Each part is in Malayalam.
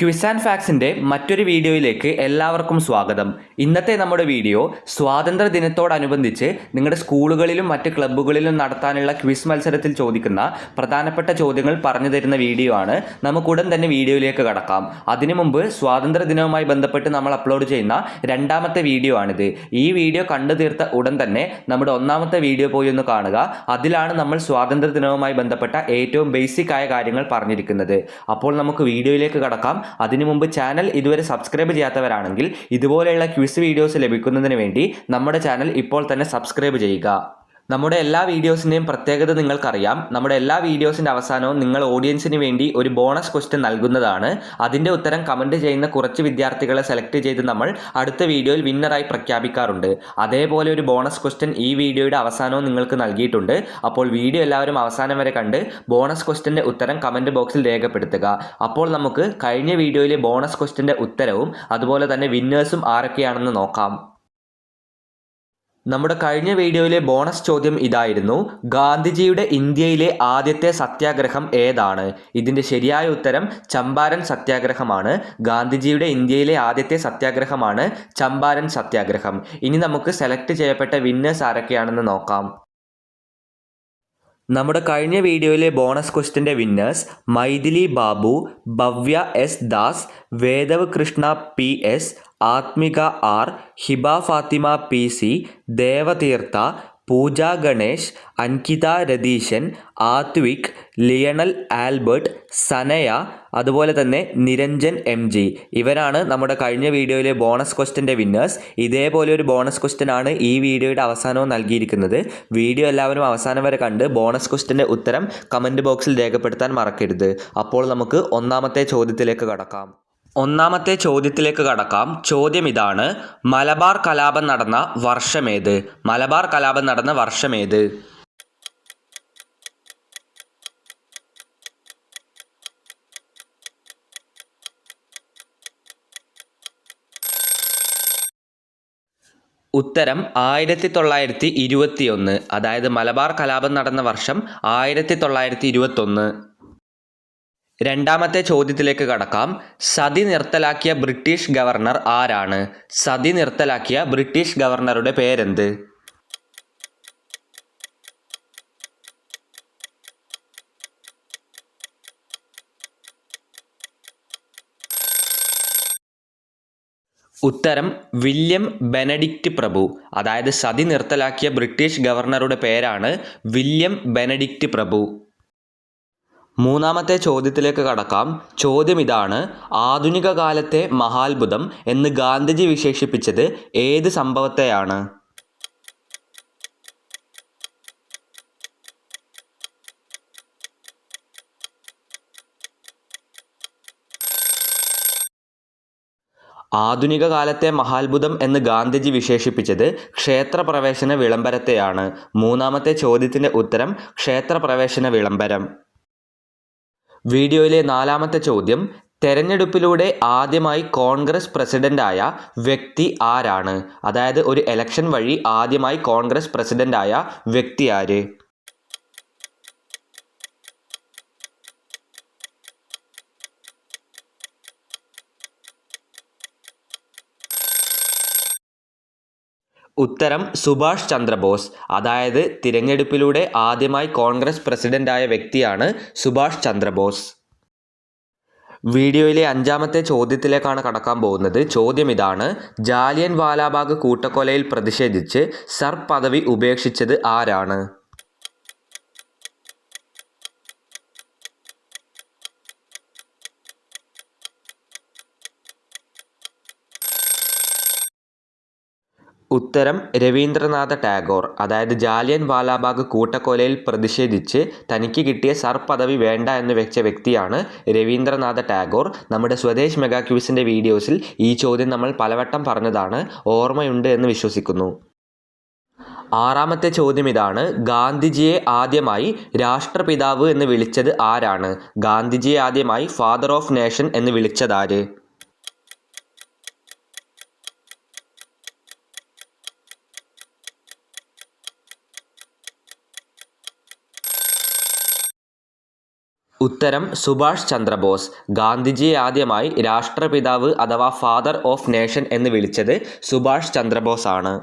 ക്വിസ് ആൻഡ് ഫാക്സിന്റെ മറ്റൊരു വീഡിയോയിലേക്ക് എല്ലാവർക്കും സ്വാഗതം. ഇന്നത്തെ നമ്മുടെ വീഡിയോ സ്വാതന്ത്ര്യ ദിനത്തോടനുബന്ധിച്ച് നിങ്ങളുടെ സ്കൂളുകളിലും മറ്റ് ക്ലബ്ബുകളിലും നടത്താനുള്ള ക്വിസ് മത്സരത്തിൽ ചോദിക്കുന്ന പ്രധാനപ്പെട്ട ചോദ്യങ്ങൾ പറഞ്ഞു തരുന്ന വീഡിയോ ആണ്. നമുക്കുടൻ തന്നെ വീഡിയോയിലേക്ക് കടക്കാം. അതിനു മുമ്പ് സ്വാതന്ത്ര്യ ദിനവുമായി ബന്ധപ്പെട്ട് നമ്മൾ അപ്ലോഡ് ചെയ്യുന്ന രണ്ടാമത്തെ വീഡിയോ ആണിത്. ഈ വീഡിയോ കണ്ടു തീർത്ത ഉടൻ തന്നെ നമ്മുടെ ഒന്നാമത്തെ വീഡിയോ പോയി ഒന്ന് കാണുക. അതിലാണ് നമ്മൾ സ്വാതന്ത്ര്യ ദിനവുമായി ബന്ധപ്പെട്ട ഏറ്റവും ബേസിക് ആയ കാര്യങ്ങൾ പറഞ്ഞിരിക്കുന്നത്. അപ്പോൾ നമുക്ക് വീഡിയോയിലേക്ക് കടക്കാം. അതിനു മുമ്പ് ചാനൽ ഇതുവരെ സബ്സ്ക്രൈബ് ചെയ്യാത്തവരാണെങ്കിൽ ഇതുപോലെയുള്ള ക്വിസ് വീഡിയോസ് ലഭിക്കുന്നതിന് വേണ്ടി നമ്മുടെ ചാനൽ ഇപ്പോൾ തന്നെ സബ്സ്ക്രൈബ് ചെയ്യുക. നമ്മുടെ എല്ലാ വീഡിയോസിന്റെയും പ്രത്യേകത നിങ്ങൾക്കറിയാം. നമ്മുടെ എല്ലാ വീഡിയോസിന്റെ അവസാനവും നിങ്ങൾ ഓഡിയൻസിന് വേണ്ടി ഒരു ബോണസ് ക്വസ്റ്റ്യൻ നൽകുന്നതാണ്. അതിന്റെ ഉത്തരം കമന്റ് ചെയ്യുന്ന കുറച്ച് വിദ്യാർത്ഥികളെ സെലക്ട് ചെയ്ത് നമ്മൾ അടുത്ത വീഡിയോയിൽ വിന്നറായി പ്രഖ്യാപിക്കാറുണ്ട്. അതേപോലെ ഒരു ബോണസ് ക്വസ്റ്റ്യൻ ഈ വീഡിയോയുടെ അവസാനവും നിങ്ങൾക്ക് നൽകിയിട്ടുണ്ട്. അപ്പോൾ വീഡിയോ എല്ലാവരും അവസാനം വരെ കണ്ട് ബോണസ് ക്വസ്റ്റ്യന്റെ ഉത്തരം കമന്റ് ബോക്സിൽ രേഖപ്പെടുത്തുക. അപ്പോൾ നമുക്ക് കഴിഞ്ഞ വീഡിയോയിലെ ബോണസ് ക്വസ്റ്റ്യന്റെ ഉത്തരവും അതുപോലെ തന്നെ വിന്നേഴ്സും ആരൊക്കെയാണെന്ന് നോക്കാം. നമ്മുടെ കഴിഞ്ഞ വീഡിയോയിലെ ബോണസ് ചോദ്യം ഇതായിരുന്നു. ഗാന്ധിജിയുടെ ഇന്ത്യയിലെ ആദ്യത്തെ സത്യാഗ്രഹം ഏതാണ്? ഇതിന്റെ ശരിയായ ഉത്തരം ചമ്പാരൻ സത്യാഗ്രഹമാണ്. ഗാന്ധിജിയുടെ ഇന്ത്യയിലെ ആദ്യത്തെ സത്യാഗ്രഹമാണ് ചമ്പാരൻ സത്യാഗ്രഹം. ഇനി നമുക്ക് സെലക്ട് ചെയ്യപ്പെട്ട വിന്നേഴ്സ് ആരൊക്കെയാണെന്ന് നോക്കാം. നമ്മുടെ കഴിഞ്ഞ വീഡിയോയിലെ bonus ക്വസ്റ്റിന്റെ winners Mythili Babu Bhavya S Das Vedav Krishna P S Athmika R Hiba Fathima P C Devatheertha Pooja Ganesh Ankitha Ratheeshan Athvik Lionel Albert Sanaya അതുപോലെ തന്നെ നിരഞ്ജൻ എം ജി. ഇവരാണ് നമ്മുടെ കഴിഞ്ഞ വീഡിയോയിലെ ബോണസ് ക്വസ്റ്റിന്റെ വിന്നേഴ്സ്. ഇതേപോലെ ഒരു ബോണസ് ക്വസ്റ്റ്യൻ ആണ് ഈ വീഡിയോയുടെ അവസാനവും നൽകിയിരിക്കുന്നത്. വീഡിയോ എല്ലാവരും അവസാനം വരെ കണ്ട് ബോണസ് ക്വസ്റ്റിന്റെ ഉത്തരം കമന്റ് ബോക്സിൽ രേഖപ്പെടുത്താൻ മറക്കരുത്. അപ്പോൾ നമുക്ക് ഒന്നാമത്തെ ചോദ്യത്തിലേക്ക് കടക്കാം. ഒന്നാമത്തെ ചോദ്യത്തിലേക്ക് കടക്കാം. ചോദ്യം ഇതാണ് മലബാർ കലാപം നടന്ന വർഷമേത് മലബാർ കലാപം നടന്ന വർഷമേത് ഉത്തരം ആയിരത്തി തൊള്ളായിരത്തി ഇരുപത്തിയൊന്ന് അതായത് മലബാർ കലാപം നടന്ന വർഷം ആയിരത്തി തൊള്ളായിരത്തി ഇരുപത്തൊന്ന്. രണ്ടാമത്തെ ചോദ്യത്തിലേക്ക് കടക്കാം. സതി നിർത്തലാക്കിയ ബ്രിട്ടീഷ് ഗവർണർ ആരാണ്? സതി നിർത്തലാക്കിയ ബ്രിട്ടീഷ് ഗവർണറുടെ പേരെന്ത്? ഉത്തരം വില്യം ബെനഡിക്റ്റ് പ്രഭു. അതായത് സതി നിർത്തലാക്കിയ ബ്രിട്ടീഷ് ഗവർണറുടെ പേരാണ് വില്യം ബെനഡിക്റ്റ് പ്രഭു. മൂന്നാമത്തെ ചോദ്യത്തിലേക്ക് കടക്കാം. ചോദ്യം ഇതാണ്. ആധുനിക കാലത്തെ മഹാത്ഭുതം എന്ന് ഗാന്ധിജി വിശേഷിപ്പിച്ചത് ഏത് സംഭവത്തെയാണ്? ആധുനിക കാലത്തെ മഹാത്ഭുതം എന്ന് ഗാന്ധിജി വിശേഷിപ്പിച്ചത് ക്ഷേത്രപ്രവേശന വിളംബരത്തെയാണ്. മൂന്നാമത്തെ ചോദ്യത്തിന്റെ ഉത്തരം ക്ഷേത്രപ്രവേശന വിളംബരം. വീഡിയോയിലെ നാലാമത്തെ ചോദ്യം തെരഞ്ഞെടുപ്പിലൂടെ ആദ്യമായി കോൺഗ്രസ് പ്രസിഡന്റായ വ്യക്തി ആരാണ്? അതായത് ഒരു എലക്ഷൻ വഴി ആദ്യമായി കോൺഗ്രസ് പ്രസിഡന്റായ വ്യക്തി ആര്? ഉത്തരം സുഭാഷ് ചന്ദ്രബോസ്. അതായത് തിരഞ്ഞെടുപ്പിലൂടെ ആദ്യമായി കോൺഗ്രസ് പ്രസിഡന്റായ വ്യക്തിയാണ് സുഭാഷ് ചന്ദ്രബോസ്. വീഡിയോയിലെ അഞ്ചാമത്തെ ചോദ്യത്തിലേക്കാണ് കടക്കാൻ പോകുന്നത്. ചോദ്യം ഇതാണ്. ജാലിയൻ വാലാബാഗ് കൂട്ടക്കൊലയിൽ പ്രതിഷേധിച്ച് സർ പദവി ഉപേക്ഷിച്ചത് ആരാണ്? ഉത്തരം രവീന്ദ്രനാഥ ടാഗോർ. അതായത് ജാലിയൻ വാലാബാഗ് കൂട്ടക്കൊലയിൽ പ്രതിഷേധിച്ച് തനിക്ക് കിട്ടിയ സർ പദവി വേണ്ട എന്ന് വെച്ച വ്യക്തിയാണ് രവീന്ദ്രനാഥ ടാഗോർ. നമ്മുടെ സ്വദേശ് മെഗാ ക്യൂസിന്റെ വീഡിയോസിൽ ഈ ചോദ്യം നമ്മൾ പലവട്ടം പറഞ്ഞതാണ്. ഓർമ്മയുണ്ട് എന്ന് വിശ്വസിക്കുന്നു. ആറാമത്തെ ചോദ്യം ഇതാണ്. ഗാന്ധിജിയെ ആദ്യമായി രാഷ്ട്രപിതാവ് എന്ന് വിളിച്ചത് ആരാണ്? ഗാന്ധിജിയെ ആദ്യമായി ഫാദർ ഓഫ് നേഷൻ എന്ന് വിളിച്ചതാര് ഉത്തരം സുഭാഷ് ചന്ദ്രബോസ്. ഗാന്ധിജിയെ ആദ്യമായി രാഷ്ട്രപിതാവ് അഥവാ ഫാദർ ഓഫ് നേഷൻ എന്ന് വിളിച്ചത് സുഭാഷ് ചന്ദ്രബോസ് ആണ്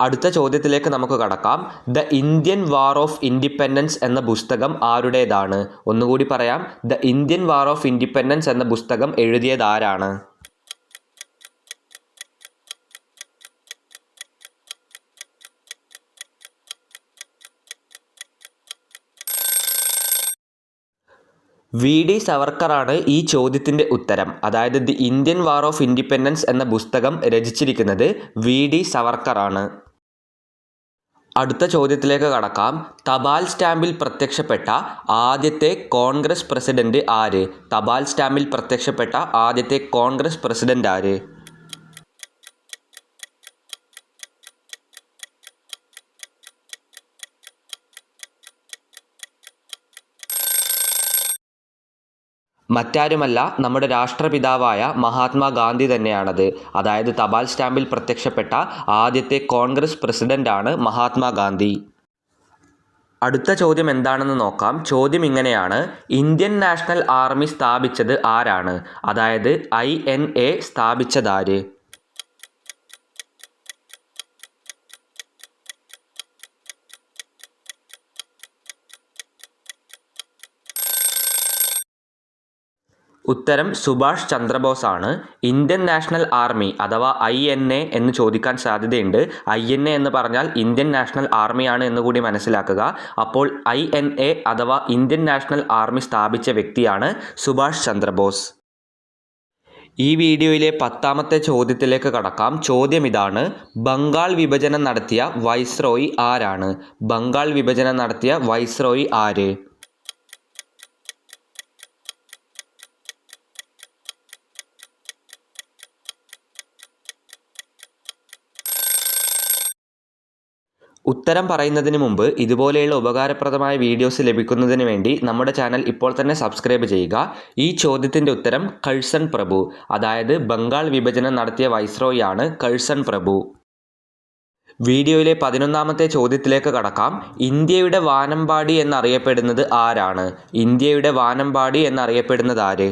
അടുത്ത ചോദ്യത്തിലേക്ക് നമുക്ക് കടക്കാം. The Indian war of independence എന്ന പുസ്തകം ആരുടേതാണ്? ഒന്നുകൂടി പറയാം. The Indian war of independence എന്ന പുസ്തകം എഴുതിയത് ആരാണ്? വി ഡി സവർക്കറാണ് ഈ ചോദ്യത്തിന്റെ ഉത്തരം. അതായത് the Indian war of independence എന്ന പുസ്തകം രചിച്ചിരിക്കുന്നത് വി ഡി സവർക്കറാണ്. അടുത്ത ചോദ്യത്തിലേക്ക് കടക്കാം. തപാൽ സ്റ്റാമ്പിൽ പ്രത്യക്ഷപ്പെട്ട ആദ്യത്തെ കോൺഗ്രസ് പ്രസിഡന്റ് ആര്? തപാൽ സ്റ്റാമ്പിൽ പ്രത്യക്ഷപ്പെട്ട ആദ്യത്തെ കോൺഗ്രസ് പ്രസിഡന്റ് ആര്? മറ്റാരുമല്ല നമ്മുടെ രാഷ്ട്രപിതാവായ മഹാത്മാഗാന്ധി തന്നെയാണത്. അതായത് തപാൽ സ്റ്റാമ്പിൽ പ്രത്യക്ഷപ്പെട്ട ആദ്യത്തെ കോൺഗ്രസ് പ്രസിഡന്റാണ് മഹാത്മാഗാന്ധി. അടുത്ത ചോദ്യം എന്താണെന്ന് നോക്കാം. ചോദ്യം ഇങ്ങനെയാണ്. ഇന്ത്യൻ നാഷണൽ ആർമി സ്ഥാപിച്ചത് ആരാണ്? അതായത് ഐ എൻ എ സ്ഥാപിച്ചതാര് ഉത്തരം സുഭാഷ് ചന്ദ്രബോസ് ആണ് ഇന്ത്യൻ നാഷണൽ ആർമി അഥവാ ഐ എൻ എ എന്ന് ചോദിക്കാൻ സാധ്യതയുണ്ട്. ഐ എൻ എ എന്ന് പറഞ്ഞാൽ ഇന്ത്യൻ നാഷണൽ ആർമിയാണ് എന്ന് കൂടി മനസ്സിലാക്കുക. അപ്പോൾ ഐ എൻ എ അഥവാ ഇന്ത്യൻ നാഷണൽ ആർമി സ്ഥാപിച്ച വ്യക്തിയാണ് സുഭാഷ് ചന്ദ്രബോസ്. ഈ വീഡിയോയിലെ പത്താമത്തെ ചോദ്യത്തിലേക്ക് കടക്കാം. ചോദ്യം ഇതാണ്. ബംഗാൾ വിഭജനം നടത്തിയ വൈസ്രോയി ആരാണ്? ബംഗാൾ വിഭജനം നടത്തിയ വൈസ്രോയി ആര്? ഉത്തരം പറയുന്നതിന് മുമ്പ് ഇതുപോലെയുള്ള ഉപകാരപ്രദമായ വീഡിയോസ് ലഭിക്കുന്നതിന് വേണ്ടി നമ്മുടെ ചാനൽ ഇപ്പോൾ തന്നെ സബ്സ്ക്രൈബ് ചെയ്യുക. ഈ ചോദ്യത്തിന്റെ ഉത്തരം കഴ്സൺ പ്രഭു അതായത് ബംഗാൾ വിഭജനം നടത്തിയ വൈസ്രോയാണ് കഴ്സൺ പ്രഭു. വീഡിയോയിലെ പതിനൊന്നാമത്തെ ചോദ്യത്തിലേക്ക് കടക്കാം. ഇന്ത്യയുടെ വാനമ്പാടി എന്നറിയപ്പെടുന്നത് ആരാണ്? ഇന്ത്യയുടെ വാനമ്പാടി എന്നറിയപ്പെടുന്നത് ആര്?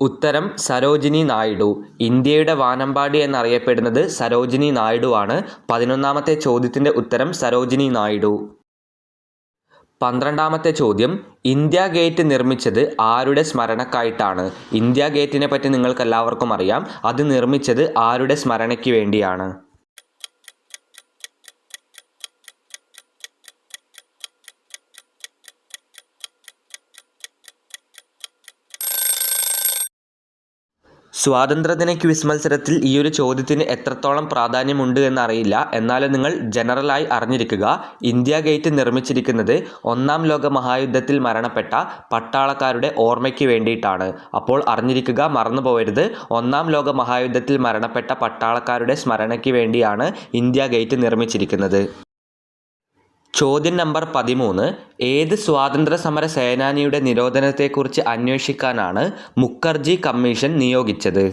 ഉത്തരം സരോജിനി നായിഡു. ഇന്ത്യയുടെ വാനമ്പാടി എന്നറിയപ്പെടുന്നത് സരോജിനി നായിഡു ആണ്. പതിനൊന്നാമത്തെ ചോദ്യത്തിന്റെ ഉത്തരം സരോജിനി നായിഡു. പന്ത്രണ്ടാമത്തെ ചോദ്യം ഇന്ത്യ ഗേറ്റ് നിർമ്മിച്ചത് ആരുടെ സ്മരണക്കായിട്ടാണ്? ഇന്ത്യ ഗേറ്റിനെ പറ്റി നിങ്ങൾക്കെല്ലാവർക്കും അറിയാം. അത് നിർമ്മിച്ചത് ആരുടെ സ്മരണയ്ക്ക് വേണ്ടിയാണ്? സ്വാതന്ത്ര്യദിന ക്വിസ് മത്സരത്തിൽ ഈ ഒരു ചോദ്യത്തിന് എത്രത്തോളം പ്രാധാന്യമുണ്ട് എന്നറിയില്ല. എന്നാലും നിങ്ങൾ ജനറലായി അറിഞ്ഞിരിക്കുക. ഇന്ത്യ ഗേറ്റ് നിർമ്മിച്ചിരിക്കുന്നത് ഒന്നാം ലോക മഹായുദ്ധത്തിൽ മരണപ്പെട്ട പട്ടാളക്കാരുടെ ഓർമ്മയ്ക്ക് വേണ്ടിയിട്ടാണ്. അപ്പോൾ അറിഞ്ഞിരിക്കുക മറന്നു പോകരുത് ഒന്നാം ലോക മഹായുദ്ധത്തിൽ മരണപ്പെട്ട പട്ടാളക്കാരുടെ സ്മരണയ്ക്ക് വേണ്ടിയാണ് ഇന്ത്യ ഗേറ്റ് നിർമ്മിച്ചിരിക്കുന്നത്. ചോദ്യം നമ്പർ പതിമൂന്ന്. ഏത് സ്വാതന്ത്ര്യ സമര സേനാനിയുടെ നിരോധനത്തെക്കുറിച്ച് അന്വേഷിക്കാനാണ് മുഖർജി കമ്മീഷൻ നിയോഗിച്ചത്?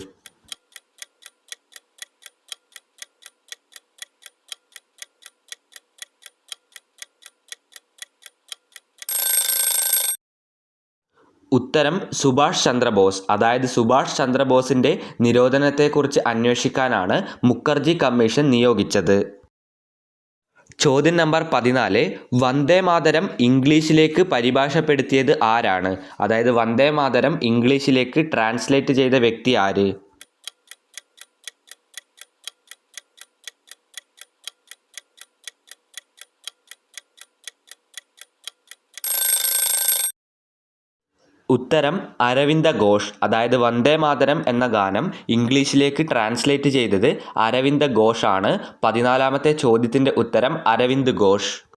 ഉത്തരം സുഭാഷ് ചന്ദ്രബോസ്. അതായത് സുഭാഷ് ചന്ദ്രബോസിന്റെ നിരോധനത്തെക്കുറിച്ച് അന്വേഷിക്കാനാണ് മുഖർജി കമ്മീഷൻ നിയോഗിച്ചത്. ചോദ്യം നമ്പർ പതിനാല് വന്ദേ മാതരം ഇംഗ്ലീഷിലേക്ക് പരിഭാഷപ്പെടുത്തിയത് ആരാണ്? അതായത് വന്ദേ മാതരം ഇംഗ്ലീഷിലേക്ക് ട്രാൻസ്ലേറ്റ് ചെയ്ത വ്യക്തി ആര്? ഉത്തരം അരവിന്ദ ഘോഷ് അതായത് വന്ദേ മാതരം എന്ന ഗാനം ഇംഗ്ലീഷിലേക്ക് ട്രാൻസ്ലേറ്റ് ചെയ്തത് അരവിന്ദ ഘോഷാണ്. പതിനാലാമത്തെ ചോദ്യത്തിന്റെ ഉത്തരം അരവിന്ദ് ഘോഷ്.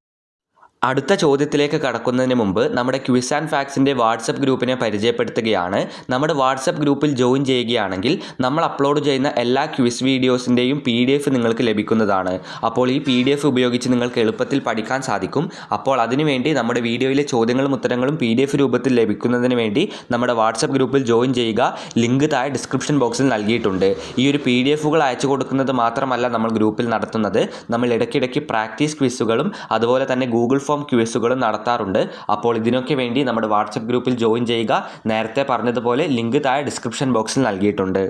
അടുത്ത ചോദ്യത്തിലേക്ക് കടക്കുന്നതിന് മുമ്പ് നമ്മുടെ ക്വിസ് ആൻഡ് ഫാക്സിന്റെ വാട്സപ്പ് ഗ്രൂപ്പിനെ പരിചയപ്പെടുത്തുകയാണ്. നമ്മുടെ വാട്സപ്പ് ഗ്രൂപ്പിൽ ജോയിൻ ചെയ്യുകയാണെങ്കിൽ നമ്മൾ അപ്ലോഡ് ചെയ്യുന്ന എല്ലാ ക്വിസ് വീഡിയോസിന്റെയും പി ഡി എഫ് നിങ്ങൾക്ക് ലഭിക്കുന്നതാണ്. അപ്പോൾ ഈ പി ഡി എഫ് ഉപയോഗിച്ച് നിങ്ങൾക്ക് എളുപ്പത്തിൽ പഠിക്കാൻ സാധിക്കും. അപ്പോൾ അതിനുവേണ്ടി നമ്മുടെ വീഡിയോയിലെ ചോദ്യങ്ങളും ഉത്തരങ്ങളും പി ഡി എഫ് രൂപത്തിൽ ലഭിക്കുന്നതിന് വേണ്ടി നമ്മുടെ വാട്സപ്പ് ഗ്രൂപ്പിൽ ജോയിൻ ചെയ്യുക. ലിങ്ക് താഴെ ഡിസ്ക്രിപ്ഷൻ ബോക്സിൽ നൽകിയിട്ടുണ്ട്. ഈ ഒരു പി ഡി എഫുകൾ അയച്ചു കൊടുക്കുന്നത് മാത്രമല്ല നമ്മൾ ഗ്രൂപ്പിൽ നടത്തുന്നത്. നമ്മൾ ഇടയ്ക്കിടയ്ക്ക് പ്രാക്ടീസ് ക്വിസുകളും അതുപോലെ തന്നെ ഗൂഗിൾ ഫോം ക്വിസുകളും നടത്താറുണ്ട്. അപ്പോൾ ഇതിനൊക്കെ വേണ്ടി നമ്മുടെ വാട്സപ്പ് ഗ്രൂപ്പിൽ ജോയിൻ ചെയ്യുക. നേരത്തെ പറഞ്ഞതുപോലെ ലിങ്ക് താഴെ ഡിസ്ക്രിപ്ഷൻ ബോക്സിൽ നൽകിയിട്ടുണ്ട്.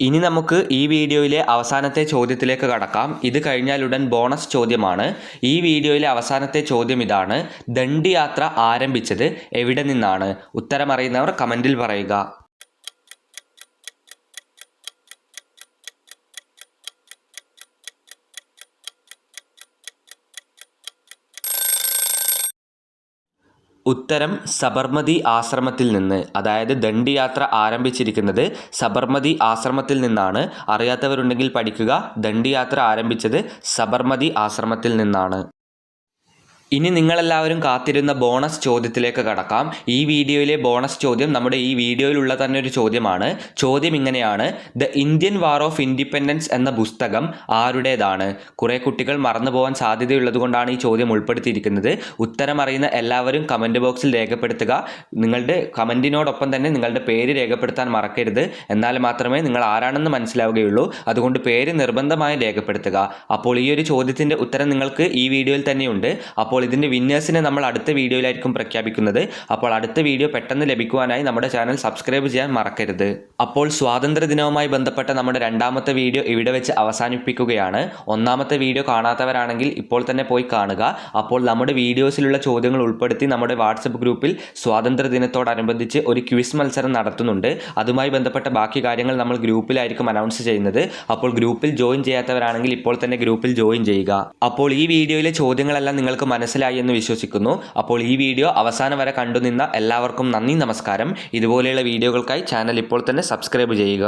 ഇനി നമുക്ക് ഈ വീഡിയോയിലെ അവസാനത്തെ ചോദ്യത്തിലേക്ക് കടക്കാം. ഇത് കഴിഞ്ഞാലുടൻ ബോണസ് ചോദ്യമാണ്. ഈ വീഡിയോയിലെ അവസാനത്തെ ചോദ്യം ഇതാണ്. ദണ്ഡിയാത്ര ആരംഭിച്ചത് എവിടെ നിന്നാണ്? ഉത്തരമറിയുന്നവർ കമന്റിൽ പറയുക. ഉത്തരം സബർമതി ആശ്രമത്തിൽ നിന്ന് അതായത് ദണ്ഡിയാത്ര ആരംഭിച്ചിരിക്കുന്നത് സബർമതി ആശ്രമത്തിൽ നിന്നാണ്. അറിയാത്തവരുണ്ടെങ്കിൽ പഠിക്കുക. ദണ്ഡിയാത്ര ആരംഭിച്ചത് സബർമതി ആശ്രമത്തിൽ നിന്നാണ്. ഇനി നിങ്ങളെല്ലാവരും കാത്തിരുന്ന ബോണസ് ചോദ്യത്തിലേക്ക് കടക്കാം. ഈ വീഡിയോയിലെ ബോണസ് ചോദ്യം നമ്മുടെ ഈ വീഡിയോയിലുള്ള തന്നെ ഒരു ചോദ്യമാണ്. ചോദ്യം ഇങ്ങനെയാണ്. The Indian war of independence എന്ന പുസ്തകം ആരുടേതാണ്? കുറേ കുട്ടികൾ മറന്നു പോകാൻ സാധ്യതയുള്ളത് കൊണ്ടാണ് ഈ ചോദ്യം ഉൾപ്പെടുത്തിയിരിക്കുന്നത്. ഉത്തരം അറിയുന്ന എല്ലാവരും കമന്റ് ബോക്സിൽ രേഖപ്പെടുത്തുക. നിങ്ങളുടെ കമന്റിനോടൊപ്പം തന്നെ നിങ്ങളുടെ പേര് രേഖപ്പെടുത്താൻ മറക്കരുത്. എന്നാൽ മാത്രമേ നിങ്ങൾ ആരാണെന്ന് മനസ്സിലാവുകയുള്ളൂ. അതുകൊണ്ട് പേര് നിർബന്ധമായും രേഖപ്പെടുത്തുക. അപ്പോൾ ഈ ഒരു ചോദ്യത്തിന്റെ ഉത്തരം നിങ്ങൾക്ക് ഈ വീഡിയോയിൽ തന്നെയുണ്ട്. അപ്പോൾ ഇതിന്റെ വിന്നേഴ്സിനെ നമ്മൾ അടുത്ത വീഡിയോയിലായിരിക്കും പ്രഖ്യാപിക്കുന്നത്. അപ്പോൾ അടുത്ത വീഡിയോ പെട്ടെന്ന് ലഭിക്കുവാനായി നമ്മുടെ ചാനൽ സബ്സ്ക്രൈബ് ചെയ്യാൻ മറക്കരുത്. അപ്പോൾ സ്വാതന്ത്ര്യ ദിനവുമായി ബന്ധപ്പെട്ട നമ്മുടെ രണ്ടാമത്തെ വീഡിയോ ഇവിടെ വെച്ച് അവസാനിപ്പിക്കുകയാണ്. ഒന്നാമത്തെ വീഡിയോ കാണാത്തവരാണെങ്കിൽ ഇപ്പോൾ തന്നെ പോയി കാണുക. അപ്പോൾ നമ്മുടെ വീഡിയോസിലുള്ള ചോദ്യങ്ങൾ ഉൾപ്പെടുത്തി നമ്മുടെ വാട്സപ്പ് ഗ്രൂപ്പിൽ സ്വാതന്ത്ര്യ ദിനത്തോടനുബന്ധിച്ച് ഒരു ക്വിസ് മത്സരം നടത്തുന്നുണ്ട്. അതുമായി ബന്ധപ്പെട്ട ബാക്കി കാര്യങ്ങൾ നമ്മൾ ഗ്രൂപ്പിലായിരിക്കും അനൗൺസ് ചെയ്യുന്നത്. അപ്പോൾ ഗ്രൂപ്പിൽ ജോയിൻ ചെയ്യാത്തവരാണെങ്കിൽ ഇപ്പോൾ തന്നെ ഗ്രൂപ്പിൽ ജോയിൻ ചെയ്യുക. അപ്പോൾ ഈ വീഡിയോയിലെ ചോദ്യങ്ങളെല്ലാം നിങ്ങൾക്ക് മനസ്സിലായി എന്ന് വിശ്വസിക്കുന്നു. അപ്പോൾ ഈ വീഡിയോ അവസാനം വരെ കണ്ടുനിന്ന എല്ലാവർക്കും നന്ദി നമസ്കാരം. ഇതുപോലെയുള്ള വീഡിയോകൾക്കായി ചാനൽ ഇപ്പോൾ തന്നെ സബ്സ്ക്രൈബ് ചെയ്യുക.